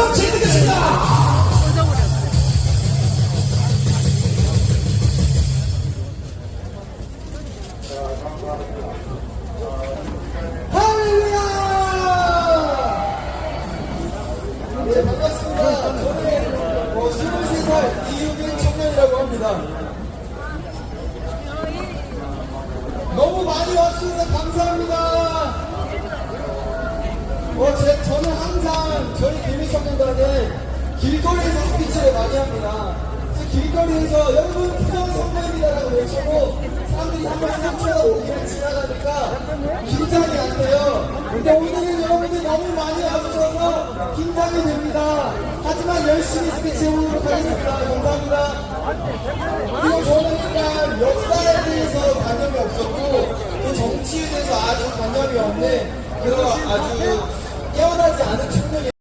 박수로 진행되겠습니다. 할렐루야! 네, 반갑습니다. 저는 어, 23살 이유빈 청년이라고 합니다. 너무 많이 와주셔서 감사합니다. 어, 제, 저는 항상 길거리에서 스피치를 많이 합니다. 길거리에서 여러분 부산 선배입니다라고 외치고 사람들이 한 번씩 쳐다보고 그냥 지나가니까 긴장이 안 돼요. 근데 오늘은 여러분들이 너무 많이 와주셔서 긴장이 됩니다. 하지만 열심히 스피치 해보도록 하겠습니다. 감사합니다. 그리고 저는 일단 역사에 대해서 관념이 없었고 또 정치에 대해서 아주 관념이 없는 그런 아주 깨어나지 않은 청년이